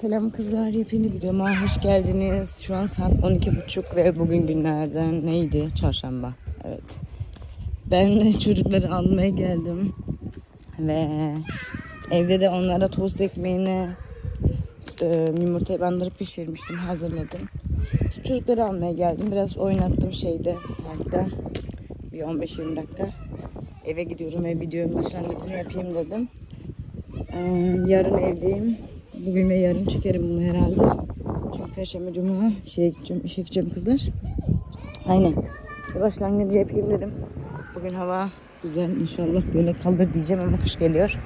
Selam kızlar, yepyeni videoma hoş geldiniz. Şu an saat 12.30 ve bugün günlerden neydi? Çarşamba. Evet. Ben de çocukları almaya geldim. Ve evde de onlara tost ekmeğine e, yumurtayı bandırıp pişirmiştim, hazırladım. Şimdi çocukları almaya geldim. Biraz oynattım şeyde, parkta. Bir 15-20 dakika. Eve gidiyorum ve videonun başlangıcını yapayım dedim. Ee, yarın evdeyim. Bugün ve yarın çekerim bunu herhalde. Çünkü Perşembe Cuma şeye gideceğim, işe gideceğim kızlar. Aynen. Bir başlangıcı yapayım dedim. Bugün hava güzel inşallah böyle kaldır diyeceğim ama kış geliyor.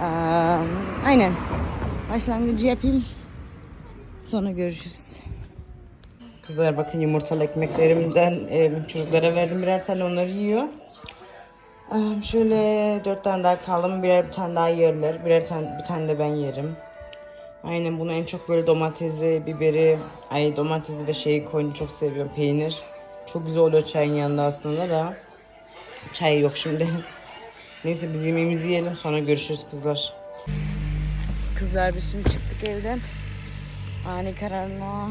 Ee, aynen. Başlangıcı yapayım. Sonra görüşürüz. Kızlar bakın yumurtalı ekmeklerimden e, çocuklara verdim birer tane onları yiyor. Ee, Şöyle dört tane daha kaldı birer bir tane daha yerler. Birer tane bir tane de ben yerim. Aynen bunu en çok böyle domatesi, biberi, ay domatesi ve şeyi koyunu çok seviyorum. Peynir. Çok güzel oluyor çayın yanında aslında da. Çay yok şimdi. Neyse biz yemeğimizi yiyelim sonra görüşürüz kızlar. Kızlar biz şimdi çıktık evden. Ani kararla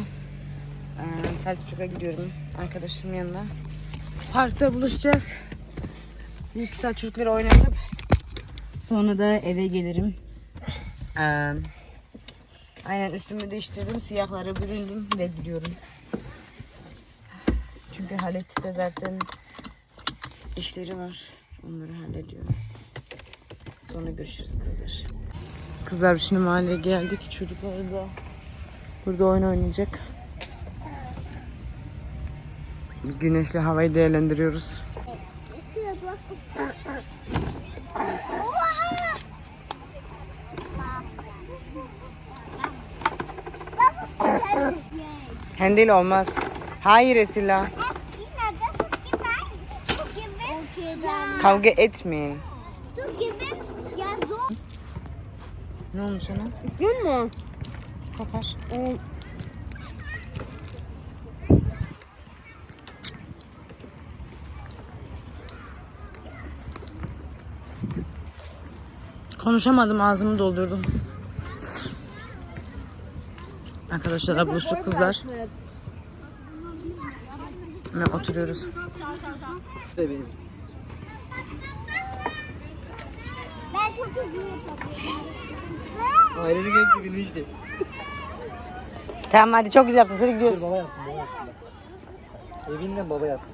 e, Salzburg'a gidiyorum arkadaşımın yanına. Parkta buluşacağız. Bir iki saat çocukları oynatıp sonra da eve gelirim. Ee, aynen üstümü değiştirdim. Siyahlara büründüm ve gidiyorum. Çünkü Halet de zaten işleri var. Onları hallediyorum. Sonra görüşürüz kızlar. Kızlar şimdi mahalleye geldik. Çocuklar da burada oyun oynayacak. Güneşli havayı değerlendiriyoruz. Hendil olmaz. Hayır Esila. Kavga etmeyin. Ne olmuş ona? Gün mü? Kopar. Konuşamadım ağzımı doldurdum. Arkadaşlar buluştuk kızlar. Ve oturuyoruz. Ben çok hızlı yapıyorum. Aileni gezdi günü işte. Tamam hadi çok güzel yaptın. Seni gidiyoruz. Baba yapsın baba yapsın. Evinden baba yapsın.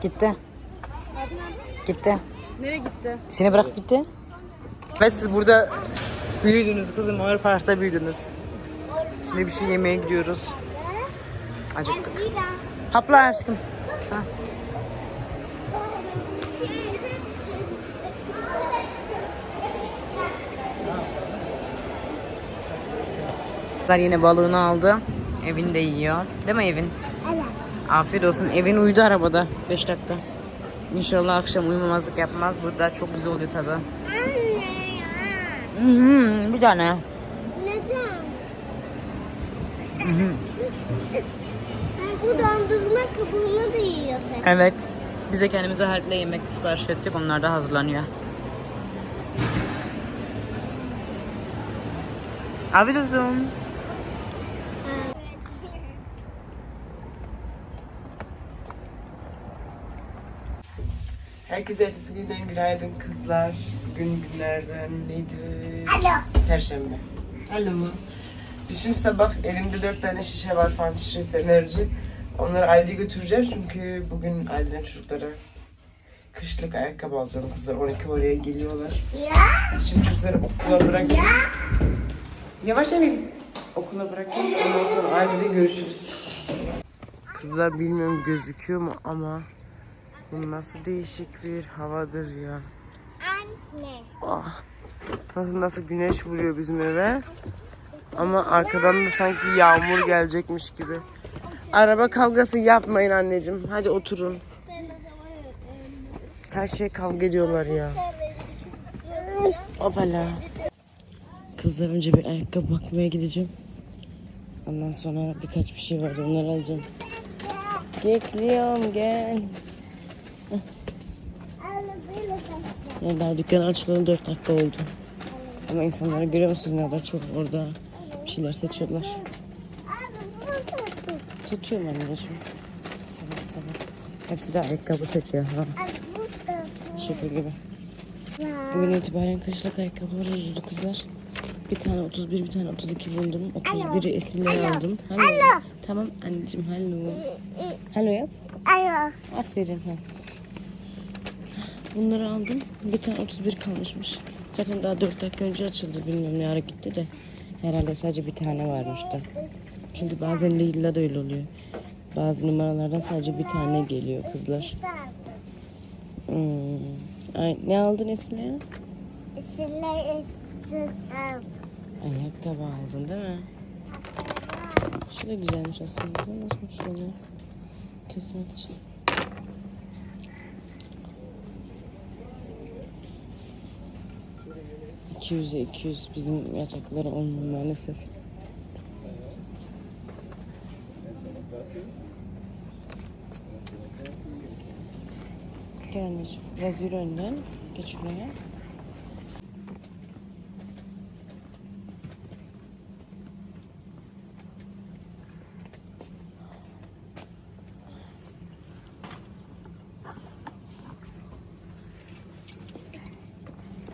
Gitti. Gitti. Nereye gitti? Seni bırakıp gitti. Evet siz burada büyüdünüz kızım. Ağır Park'ta büyüdünüz. Şimdi bir şey yemeye gidiyoruz. Acıktık. Hapla aşkım. Ha. Yine balığını aldı. Evin de yiyor. Değil mi Evin? Evet. Afiyet olsun. Evin uyudu arabada 5 dakika. İnşallah akşam uyumamazlık yapmaz. Burada çok güzel oluyor tadı. Anne ya. Hı hı, bir tane. Bu dondurma kabuğunu da yiyorsun. Evet. Biz de kendimize harple yemek sipariş ettik. Onlar da hazırlanıyor. Afiyet olsun. Herkese ertesi günden günaydın kızlar. Bugün günlerden neydi? Alo. Perşembe. Alo mu? Şimdi sabah elimde dört tane şişe var farklı şişesi enerji. Onları Aldi'ye götüreceğiz çünkü bugün Aldi'den çocuklara kışlık ayakkabı alacağım kızlar. 12 oraya geliyorlar. Şimdi çocukları okula bırakayım. Yavaş emin. Okula bırakayım. Ondan sonra Aldi'de görüşürüz. Kızlar bilmiyorum gözüküyor mu ama bu nasıl değişik bir havadır ya. Anne. Ah. Nasıl, nasıl güneş vuruyor bizim eve. Ama arkadan da sanki yağmur gelecekmiş gibi. Araba kavgası yapmayın anneciğim. Hadi oturun. Her şey kavga ediyorlar ya. Hopala. Kızlar önce bir ayakkabı bakmaya gideceğim. Ondan sonra birkaç bir şey var onları alacağım. Bekliyorum gel. Ya daha dükkan açılalı 4 dakika oldu. Ama insanları görüyor musunuz ne kadar çok orada bir şeyler seçiyorlar. Tutuyorum anneciğim. Sabah sabah. Hepsi de ayakkabı seçiyor. Ha. Şaka gibi. Bugün itibaren kışlık ayakkabılar ucuzdu kızlar. Bir tane 31, bir tane 32 buldum. 31'i Esil'e aldım. Hello. Tamam anneciğim hello. Hello yap. Alo. Aferin. Ha. Bunları aldım. Bir tane 31 kalmışmış. Zaten daha 4 dakika önce açıldı. Bilmiyorum ne ara gitti de. Herhalde sadece bir tane varmış da. Çünkü bazen Lidl'da da öyle oluyor. Bazı numaralardan sadece bir tane geliyor kızlar. Hmm. Ay, ne aldın Esin'e ısıtım. Ayakkabı aldın değil mi? Şu da güzelmiş aslında. Nasıl şöyle kesmek için. İki yüze iki yüz bizim yatakları olmuyor maalesef. Gel anneciğim. Biraz yürü önden. Geç.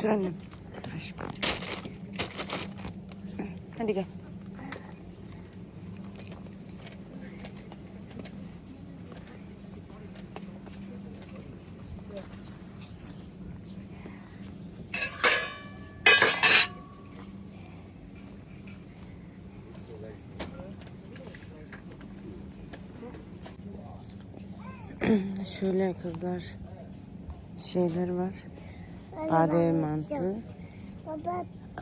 Dur annem. Dur aşkım. Hadi gel. Şöyle kızlar şeyler var. Badem mantı.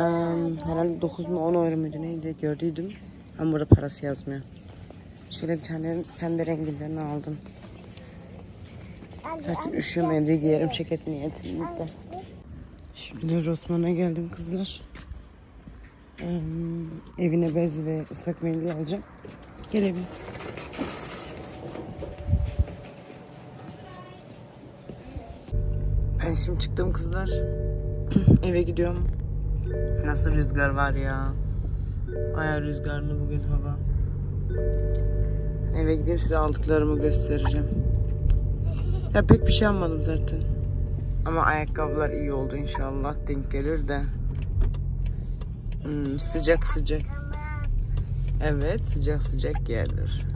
Em, herhalde 9 mu 10 euro muydu neydi gördüydüm. Ama burada parası yazmıyor. Şöyle bir tane pembe renginden aldım. Zaten üşüyorum evde giyerim ceket niyetinde. Şimdi Rosman'a geldim kızlar. Em, evine bez ve ıslak mendil alacağım. Gelelim. Ben şimdi çıktım kızlar. Eve gidiyorum. Nasıl rüzgar var ya. Baya rüzgarlı bugün hava. Eve gidip size aldıklarımı göstereceğim. Ya pek bir şey almadım zaten. Ama ayakkabılar iyi oldu inşallah. Denk gelir de. Hmm, sıcak sıcak. Evet sıcak sıcak yerler.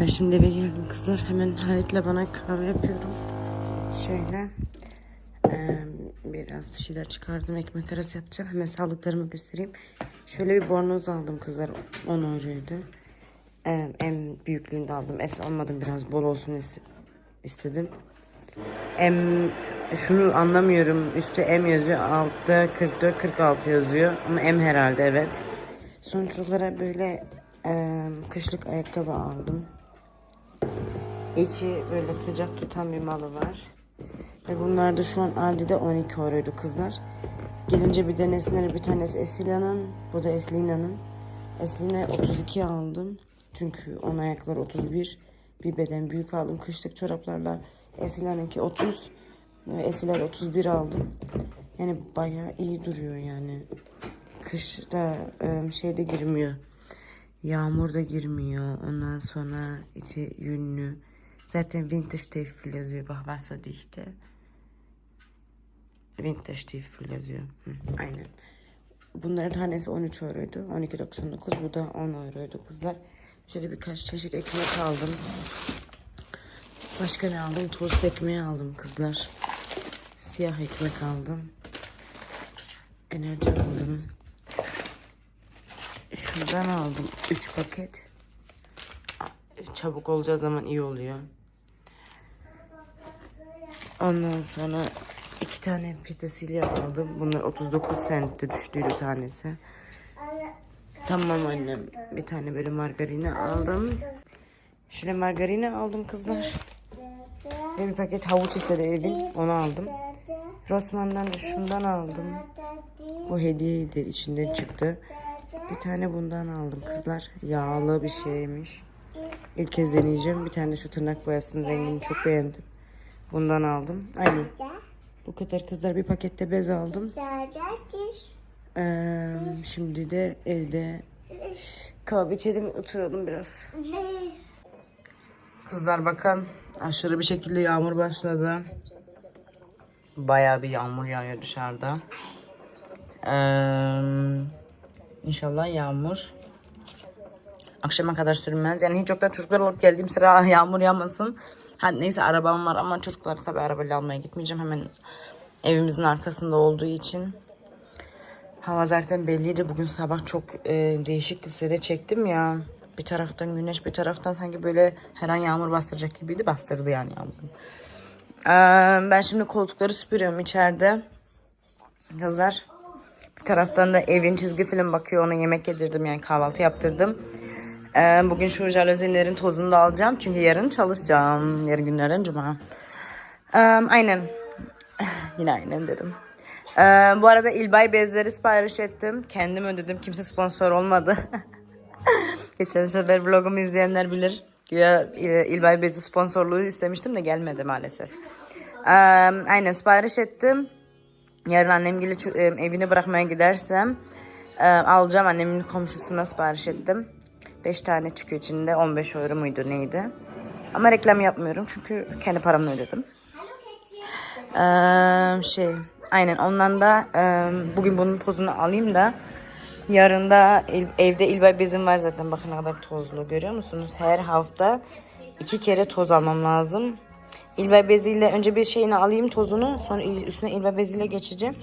Ben şimdi eve geldim kızlar. Hemen Halit'le bana kahve yapıyorum. Şöyle. Ee, biraz bir şeyler çıkardım. Ekmek arası yapacağım. Hemen sağlıklarımı göstereyim. Şöyle bir bornoz aldım kızlar. 10 euroydu. Ee, en büyüklüğünde aldım. Es almadım biraz bol olsun iste- istedim. Em, şunu anlamıyorum. Üstte M yazıyor. Altta 44 46 yazıyor. Ama M herhalde evet. Sonuç olarak böyle em, kışlık ayakkabı aldım. İçi böyle sıcak tutan bir malı var. Ve bunlar da şu an Aldi'de 12 euroydu kızlar. Gelince bir tanesleri bir tanesi Esila'nın. Bu da Eslina'nın. Eslina'ya 32 aldım. Çünkü onun ayakları 31. Bir beden büyük aldım. Kışlık çoraplarla Esila'nınki 30. Ve Esila'ya 31 aldım. Yani bayağı iyi duruyor yani. Kışta e, şeyde girmiyor. Yağmur da girmiyor. Ondan sonra içi yünlü. Zaten Winterstiefel yazıyor. Bak Wasserdichte. Winterstiefel yazıyor. Hı, aynen. Bunların tanesi 13 euroydu. 12.99. Bu da 10 euroydu kızlar. Şöyle birkaç çeşit ekmek aldım. Başka ne aldım? Tost ekmeği aldım kızlar. Siyah ekmek aldım. Enerji aldım. Şuradan aldım 3 paket. Çabuk olacağı zaman iyi oluyor. Ondan sonra tane petesilya aldım. Bunlar 39 centte düştüydü tanesi. Tamam annem. Bir tane böyle margarine aldım. Şöyle margarine aldım kızlar. Ve bir paket havuç istedi evin. Onu aldım. Rossmann'dan da şundan aldım. Bu hediyeydi. içinden çıktı. Bir tane bundan aldım kızlar. Yağlı bir şeymiş. İlk kez deneyeceğim. Bir tane şu tırnak boyasının rengini çok beğendim. Bundan aldım. Aynen. Bu kadar kızlar bir pakette bez aldım. Ee, şimdi de evde kahve içelim oturalım biraz. Kızlar bakın aşırı bir şekilde yağmur başladı. Bayağı bir yağmur yağıyor dışarıda. Ee, inşallah yağmur akşama kadar sürmez. Yani hiç yoktan çocuklar alıp geldiğim sıra yağmur yağmasın. Ha, neyse arabam var ama çocukları tabii arabayla almaya gitmeyeceğim. Hemen evimizin arkasında olduğu için. Hava zaten belliydi. Bugün sabah çok e, değişikti. Size de çektim ya. Bir taraftan güneş bir taraftan sanki böyle her an yağmur bastıracak gibiydi. Bastırdı yani yağmur. Ee, ben şimdi koltukları süpürüyorum içeride. Kızlar bir taraftan da evin çizgi film bakıyor. Ona yemek yedirdim yani kahvaltı yaptırdım. Ee, bugün şu jalozilerin tozunu da alacağım. Çünkü yarın çalışacağım. Yarın günlerden cuma. Ee, aynen. Yine aynen dedim. Ee, bu arada İlbay bezleri sipariş ettim. Kendim ödedim. Kimse sponsor olmadı. Geçen sefer vlogumu izleyenler bilir. Güya e, İlbay bezi sponsorluğu istemiştim de gelmedi maalesef. Ee, aynen sipariş ettim. Yarın annem gelip evini bırakmaya gidersem e, alacağım. Annemin komşusuna sipariş ettim. 5 tane çıkıyor içinde. 15 euro muydu neydi? Ama reklam yapmıyorum çünkü kendi paramla ödedim. Ee, şey aynen ondan da e, bugün bunun tozunu alayım da yarın da evde ilbay bezim var zaten bakın ne kadar tozlu görüyor musunuz? Her hafta iki kere toz almam lazım. İlbay beziyle önce bir şeyini alayım tozunu sonra üstüne ilbay beziyle geçeceğim.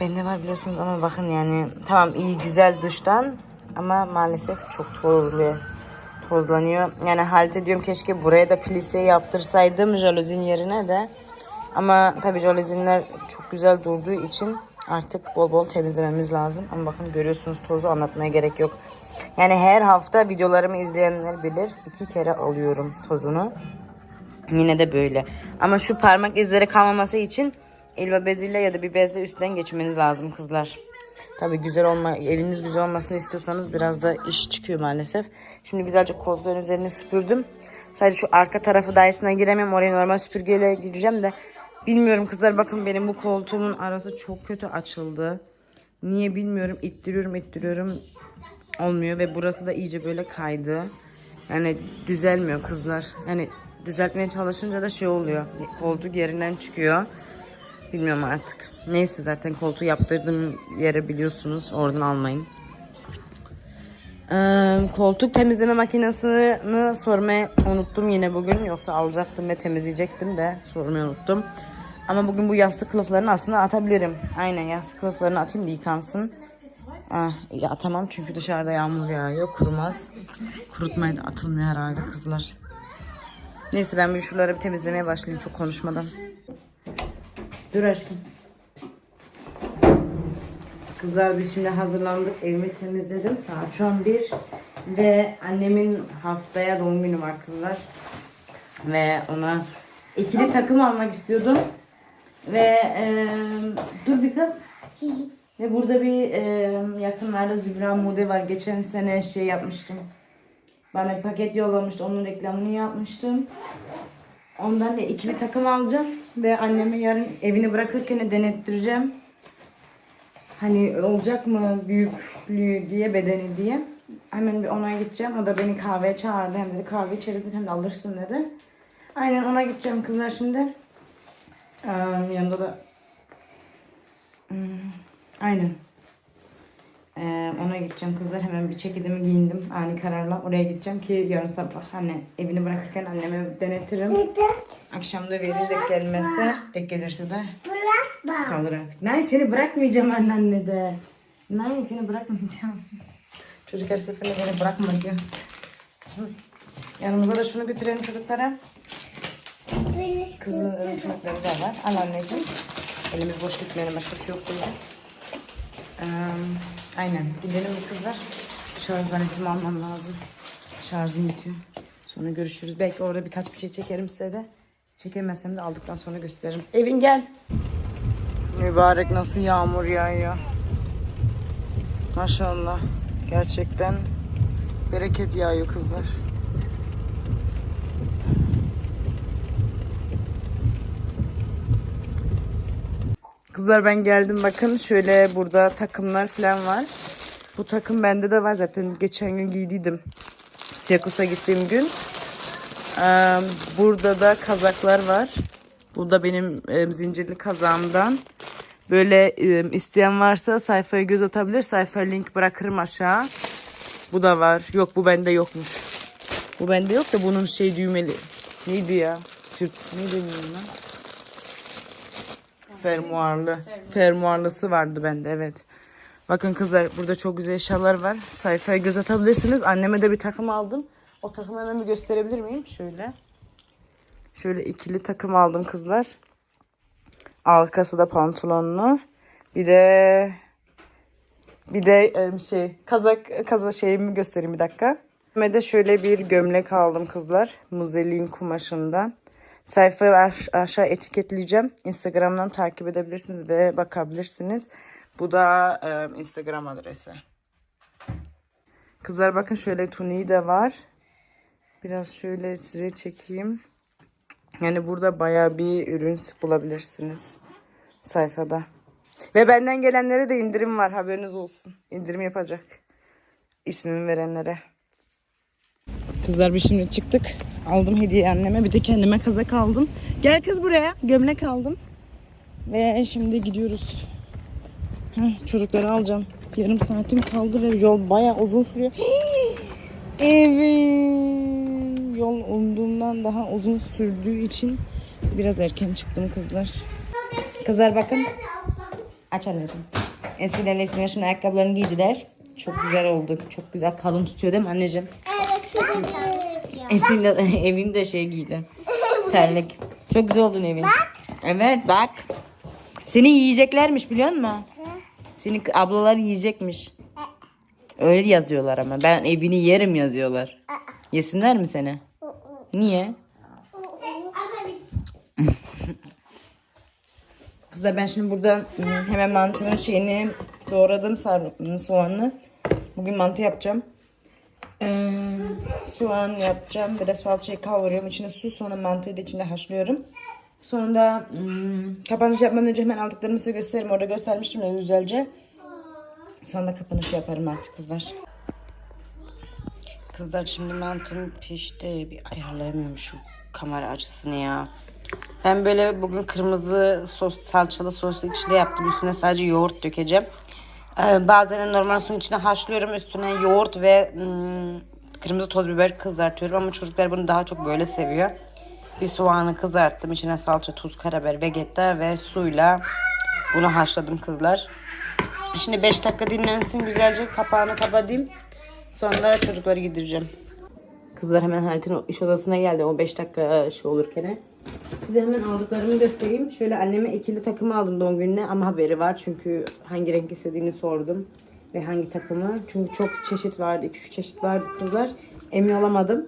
Bende var biliyorsunuz ama bakın yani tamam iyi güzel dıştan ama maalesef çok tozlu. Tozlanıyor. Yani halt ediyorum keşke buraya da plise yaptırsaydım jalozin yerine de. Ama tabii jalozinler çok güzel durduğu için artık bol bol temizlememiz lazım. Ama bakın görüyorsunuz tozu anlatmaya gerek yok. Yani her hafta videolarımı izleyenler bilir. iki kere alıyorum tozunu. Yine de böyle. Ama şu parmak izleri kalmaması için elba beziyle ya da bir bezle üstten geçmeniz lazım kızlar. Tabii güzel olma, eviniz güzel olmasını istiyorsanız biraz da iş çıkıyor maalesef. Şimdi güzelce koltukların üzerine süpürdüm. Sadece şu arka tarafı dairesine giremiyorum. Oraya normal süpürgeyle gireceğim de. Bilmiyorum kızlar bakın benim bu koltuğumun arası çok kötü açıldı. Niye bilmiyorum. İttiriyorum ittiriyorum. Olmuyor ve burası da iyice böyle kaydı. Yani düzelmiyor kızlar. Yani düzeltmeye çalışınca da şey oluyor. Koltuk yerinden çıkıyor. Bilmiyorum artık. Neyse zaten koltuğu yaptırdığım yere biliyorsunuz. Oradan almayın. Ee, koltuk temizleme makinesini sormayı unuttum yine bugün. Yoksa alacaktım ve temizleyecektim de sormayı unuttum. Ama bugün bu yastık kılıflarını aslında atabilirim. Aynen yastık kılıflarını atayım da yıkansın. Ah, ya atamam çünkü dışarıda yağmur yağıyor. Kurumaz. Kurutmaya da atılmıyor herhalde kızlar. Neyse ben bir şuraları bir temizlemeye başlayayım çok konuşmadan. Dur aşkım. Kızlar biz şimdi hazırlandık. Evimi temizledim. Saat şu an 1. Ve annemin haftaya doğum günü var kızlar. Ve ona ikili takım almak istiyordum. Ve e, dur bir kız. Ve burada bir e, yakınlarda Zübra Mude var. Geçen sene şey yapmıştım. Bana bir paket yollamıştı. Onun reklamını yapmıştım. Ondan da ikili takım alacağım. Ve anneme yarın evini bırakırken de denettireceğim. Hani olacak mı büyüklüğü diye bedeni diye. Hemen bir ona gideceğim. O da beni kahveye çağırdı. Hem dedi kahve içeriz hem de alırsın dedi. Aynen ona gideceğim kızlar şimdi. Ee, yanında da Hmm, aynen. Ee, ona gideceğim kızlar. Hemen bir çekidimi giyindim ani kararla. Oraya gideceğim ki yarın sabah hani evini bırakırken anneme denetirim. Akşam da verir de gelmezse, tek gelirse de kalır artık. Nay seni bırakmayacağım anneanne de. Nay seni bırakmayacağım. Çocuk her seferinde beni bırakma diyor. Yanımıza da şunu götürelim çocuklara. Kızın çocukları da var. Al anneciğim. Elimiz boş gitmeyelim. Başka bir şey yok. Ee, aynen. Gidelim mi kızlar? Şarj aletimi almam lazım. Şarjım bitiyor. Sonra görüşürüz. Belki orada birkaç bir şey çekerim size de. Çekemezsem de aldıktan sonra gösteririm. Evin gel. Mübarek nasıl yağmur yağıyor. Maşallah. Gerçekten bereket yağıyor kızlar. Kızlar ben geldim bakın şöyle burada takımlar falan var. Bu takım bende de var zaten geçen gün giydiydim. Siyakus'a gittiğim gün. Burada da kazaklar var. Bu da benim zincirli kazağımdan. Böyle isteyen varsa sayfaya göz atabilir. Sayfaya link bırakırım aşağı. Bu da var. Yok bu bende yokmuş. Bu bende yok da bunun şey düğmeli. Neydi ya? Türk ne deniyor lan? Fermuarlı. Fermuarlısı vardı bende evet. Bakın kızlar burada çok güzel eşyalar var. Sayfaya göz atabilirsiniz. Anneme de bir takım aldım. O takımı hemen bir gösterebilir miyim? Şöyle. Şöyle ikili takım aldım kızlar. Arkası da pantolonlu. Bir de bir de şey kazak kazak şeyimi göstereyim bir dakika. Ve de şöyle bir gömlek aldım kızlar. Muzelin kumaşından. Sayfayı aş- aşağı etiketleyeceğim. Instagram'dan takip edebilirsiniz ve bakabilirsiniz. Bu da e, Instagram adresi. Kızlar bakın şöyle tuniği de var. Biraz şöyle size çekeyim. Yani burada bayağı bir ürün bulabilirsiniz sayfada. Ve benden gelenlere de indirim var haberiniz olsun. İndirim yapacak. İsmimi verenlere. Kızlar bir şimdi çıktık. Aldım hediye anneme. Bir de kendime kazak aldım. Gel kız buraya. Gömlek aldım. Ve şimdi gidiyoruz. Heh, çocukları alacağım. Yarım saatim kaldı ve yol bayağı uzun sürüyor. Evet. Yol umduğumdan daha uzun sürdüğü için biraz erken çıktım kızlar. Kızlar bakın. Aç anneciğim. Esin ile Esin'e şimdi ayakkabılarını giydiler. Çok güzel oldu. Çok güzel kalın tutuyor değil mi anneciğim? Evet. Esin de evinde şey giydi. Terlik. Çok güzel oldun evin. Evet bak. Seni yiyeceklermiş biliyor musun? Seni ablalar yiyecekmiş. Öyle yazıyorlar ama. Ben evini yerim yazıyorlar. Yesinler mi seni? Niye? Kızlar ben şimdi burada ım, hemen mantının şeyini doğradım sarımsaklı soğanlı. Bugün mantı yapacağım. Ee, soğan yapacağım. Bir de salçayı kavuruyorum. İçine su sonra mantıyı da içinde haşlıyorum. Sonra da ım, kapanış yapmadan önce hemen aldıklarımı size gösteririm. Orada göstermiştim ya güzelce. Sonra kapanış yaparım artık kızlar. Kızlar şimdi mantım pişti. Bir ayarlayamıyorum şu kamera açısını ya. Ben böyle bugün kırmızı sos, salçalı sosu içinde yaptım. Üstüne sadece yoğurt dökeceğim. Ee, bazen normal suyun içine haşlıyorum. Üstüne yoğurt ve ım, kırmızı toz biber kızartıyorum. Ama çocuklar bunu daha çok böyle seviyor. Bir soğanı kızarttım. İçine salça, tuz, karabiber, vegeta ve suyla bunu haşladım kızlar. Şimdi 5 dakika dinlensin güzelce. Kapağını kapatayım. Sonra çocukları gidireceğim. Kızlar hemen Halit'in iş odasına geldi o 5 dakika şey olurken. Size hemen aldıklarımı göstereyim. Şöyle anneme ikili takımı aldım doğum gününe ama haberi var. Çünkü hangi renk istediğini sordum. Ve hangi takımı. Çünkü çok çeşit vardı. 2-3 çeşit vardı kızlar. Emin olamadım.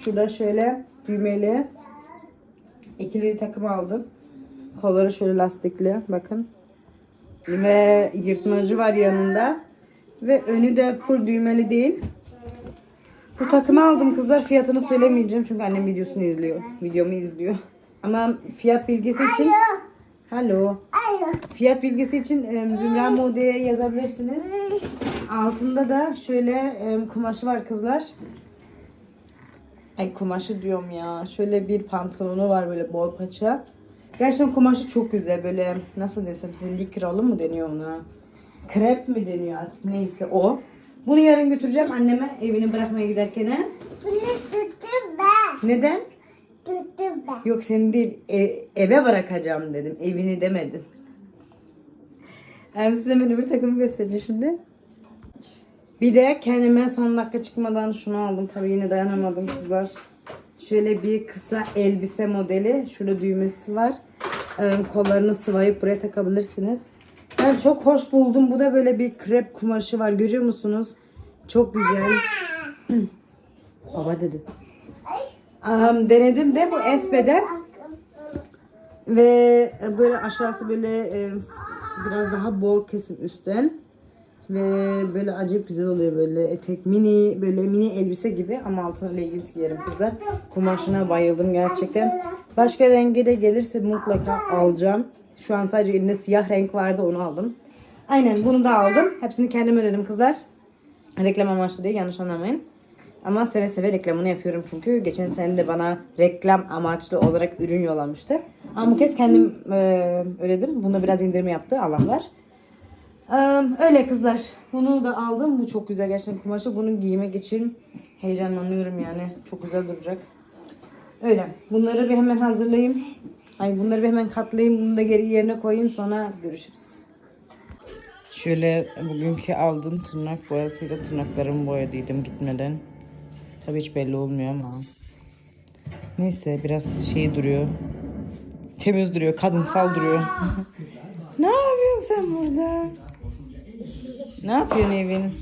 Şurada şöyle düğmeli ikili takım aldım. Kolları şöyle lastikli. Bakın. Ve yırtmacı var yanında. Ve önü de full düğmeli değil. Bu takımı aldım kızlar. Fiyatını söylemeyeceğim çünkü annem videosunu izliyor. Videomu izliyor. Ama fiyat bilgisi için... Alo. Fiyat bilgisi için e, Zümra Mode'ye yazabilirsiniz. Altında da şöyle e, kumaşı var kızlar. Ay kumaşı diyorum ya. Şöyle bir pantolonu var böyle bol paça. Gerçekten kumaşı çok güzel. Böyle nasıl desem size likralı mı deniyor ona? Krep mi deniyor artık neyse o. Bunu yarın götüreceğim anneme evini bırakmaya giderken. Bunu tuttum ben. Neden? Tuttum ben. Yok seni değil e- eve bırakacağım dedim. Evini demedim. Hem size ben öbür takımı göstereceğim şimdi. Bir de kendime son dakika çıkmadan şunu aldım. Tabii yine dayanamadım kızlar. Şöyle bir kısa elbise modeli. Şurada düğmesi var. Ee, kollarını sıvayıp buraya takabilirsiniz. Ben çok hoş buldum. Bu da böyle bir krep kumaşı var. Görüyor musunuz? Çok güzel. Baba dedi. Am, denedim de bu esbeden ve böyle aşağısı böyle e, biraz daha bol kesim üstten. Ve böyle acayip güzel oluyor böyle etek mini böyle mini elbise gibi ama altına leggings giyerim kızlar. Kumaşına bayıldım gerçekten. Başka rengi de gelirse mutlaka alacağım. Şu an sadece elinde siyah renk vardı onu aldım. Aynen bunu da aldım. Hepsini kendim ödedim kızlar. Reklam amaçlı değil yanlış anlamayın. Ama seve seve reklamını yapıyorum çünkü. Geçen sene de bana reklam amaçlı olarak ürün yollamıştı. Ama bu kez kendim e, ödedim. Bunda biraz indirim yaptı Allah var. Ee, öyle kızlar. Bunu da aldım. Bu çok güzel gerçekten kumaşı. Bunu giymek için heyecanlanıyorum yani. Çok güzel duracak. Öyle. Bunları bir hemen hazırlayayım. Ay bunları bir hemen katlayayım. Bunu da geri yerine koyayım. Sonra görüşürüz. Şöyle bugünkü aldığım tırnak boyasıyla tırnaklarımı boyadıydım gitmeden. Tabii hiç belli olmuyor ama. Neyse biraz şey duruyor. Temiz duruyor, kadınsal duruyor. ne yapıyorsun sen burada? Ne yapıyorsun evin?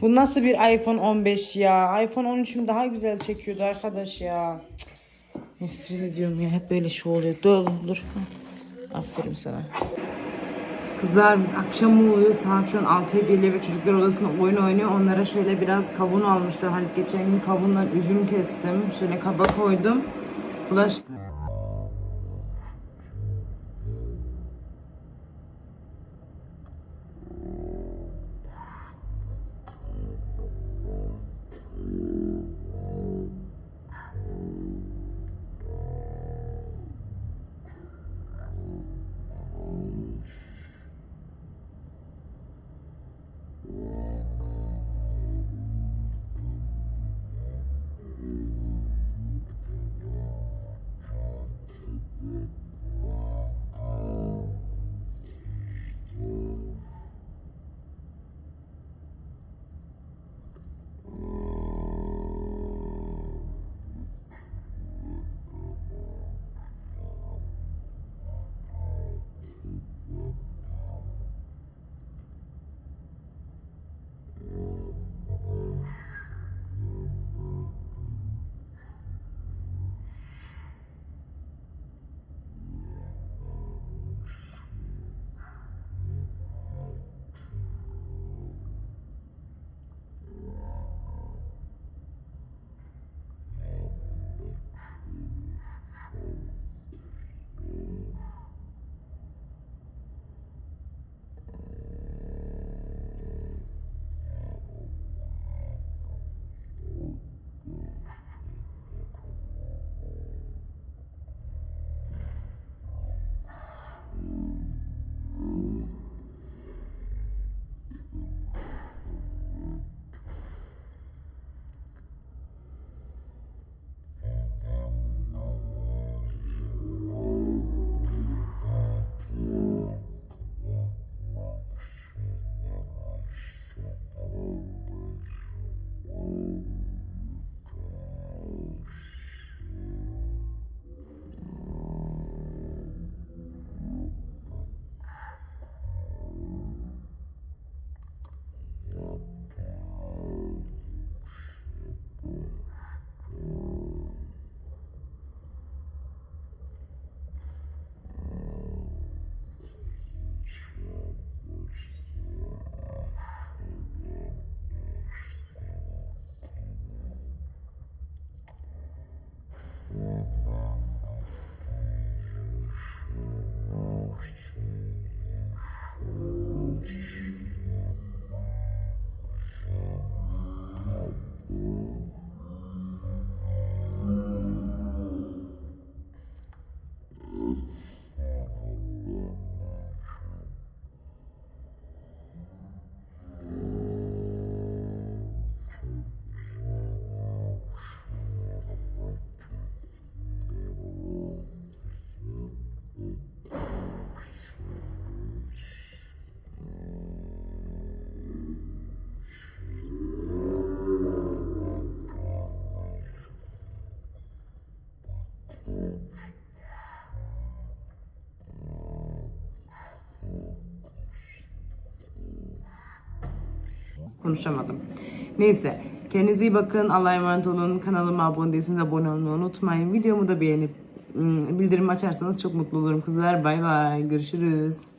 Bu nasıl bir iPhone 15 ya? iPhone 13'ün daha güzel çekiyordu arkadaş ya. Cık. Nefret ediyorum ya. Hep böyle şey oluyor. Dur dur. Aferin sana. Kızlar akşam oluyor saat şu an 6'ya geliyor ve çocuklar odasında oyun oynuyor. Onlara şöyle biraz kavun almıştı. Hani geçen gün kavundan üzüm kestim. Şöyle kaba koydum. Bulaş... Konuşamadım. Neyse. Kendinize iyi bakın. Allah'a emanet olun. Kanalıma abone değilseniz abone olmayı unutmayın. Videomu da beğenip ım, bildirim açarsanız çok mutlu olurum kızlar. Bay bay. Görüşürüz.